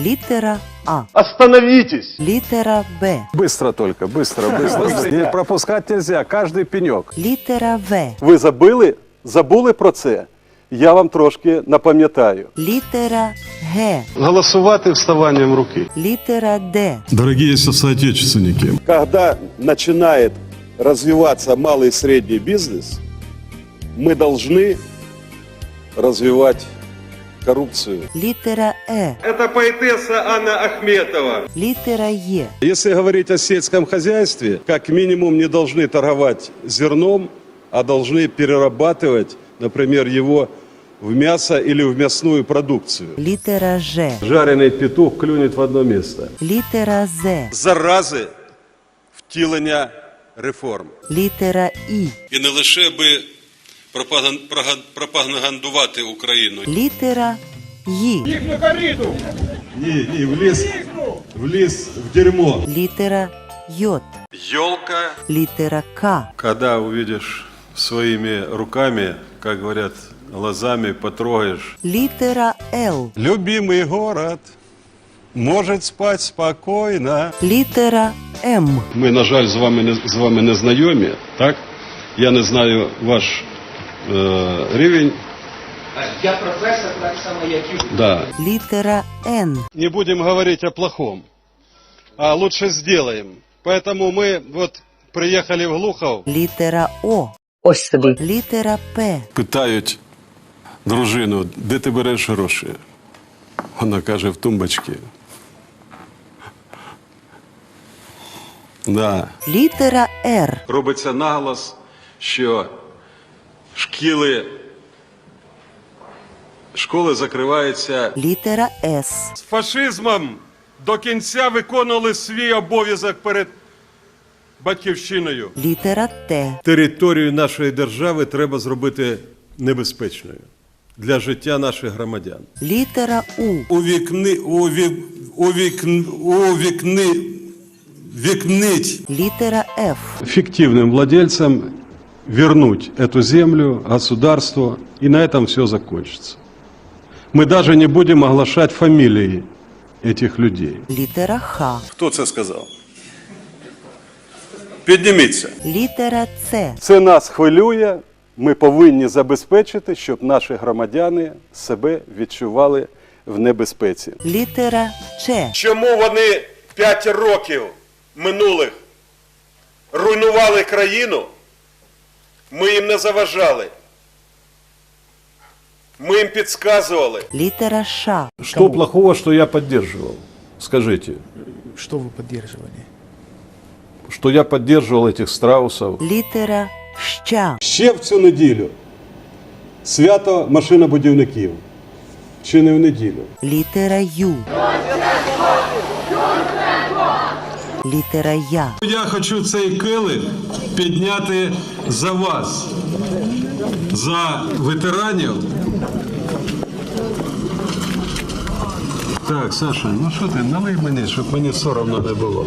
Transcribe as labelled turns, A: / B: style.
A: Літера А.
B: Остановитесь!
A: Літера Б.
C: Быстро только, быстро, быстро. Не пропускать нельзя, каждый пенек.
A: Літера В.
C: Ви забили? Забули про це? Я вам трошки напам'ятаю.
A: Літера Г.
B: Голосувати вставанням руки.
A: Літера Д.
D: Дорогие соотечественники,
E: Когда начинает развиваться малый и средний бизнес, мы должны развивать коррупцию.
A: Літера Е.
F: Это поэтесса Анна Ахметова.
A: Літера Є.
E: Если говорить о сельском хозяйстве, как минимум не должны торговать зерном, а должны перерабатывать, например, его в мясо или в мясную продукцию.
A: Літера Ж.
B: Жарений петух клюнет в одно місце.
A: Літера З.
E: Зарази втілення реформ.
A: Літера І.
E: І не лише би пропагандувати Україну.
A: Літера Ї.
B: Ні, ні, в ліс, в ліс, в дерьмо.
A: Літера Й.
E: Йолка.
A: Літера К.
B: Когда увидишь своими руками, как говорят, глазами потрогаешь.
A: Літера Л.
E: Любимый город может спать спокойно.
A: Літера М.
B: Ми, на жаль, з вами не, з вами не знайомі, так? Я не знаю ваш рівень.
G: Я професор так само, як і.
B: Да.
A: Літера Н.
B: Не будем говорить о плохом, а лучше сделаем. Поэтому мы вот приехали в Глухов.
A: Літера О.
G: Ось ви.
A: Літера П.
D: питають дружину, де ти береш гроші? Вона каже, в тумбочці. Да.
A: Літера Р.
B: Робиться наголос, що шкіли, школи закриваються.
A: Літера С.
B: З фашизмом до кінця виконували свій обов'язок перед батьківщиною.
A: Літера Т.
B: Територію нашої держави треба зробити небезпечною для життя наших громадян.
A: Літера У.
D: Увікни, увік, увікн, увікни, вікнить
A: Літера Ф.
B: Фиктивным владельцам вернуть эту землю государству, и на этом все закончится. Мы даже не будем оглашать фамилии этих людей.
A: Літера Х.
E: Хто це сказав? Підніміться.
A: Літера С.
C: Це нас хвилює. Ми повинні забезпечити, щоб наші громадяни себе відчували в небезпеці.
A: Літера Ч.
F: Чому вони 5 років минулих руйнували країну? Ми їм не заважали. Ми їм підказували.
A: Літера Ш.
B: Что плохого, что я поддерживал? Скажите,
H: Что вы поддерживали?
B: что я поддерживал этих страусов.
A: Літера Щ.
B: Ще в цю неділю свято машинобудівників. Чи не в неділю?
A: Літера Ю. Літера Я.
D: Я хочу цей килих підняти за вас, за ветеранів.
B: Так, Саша, ну що ти, налий мені, щоб мені соромно не було.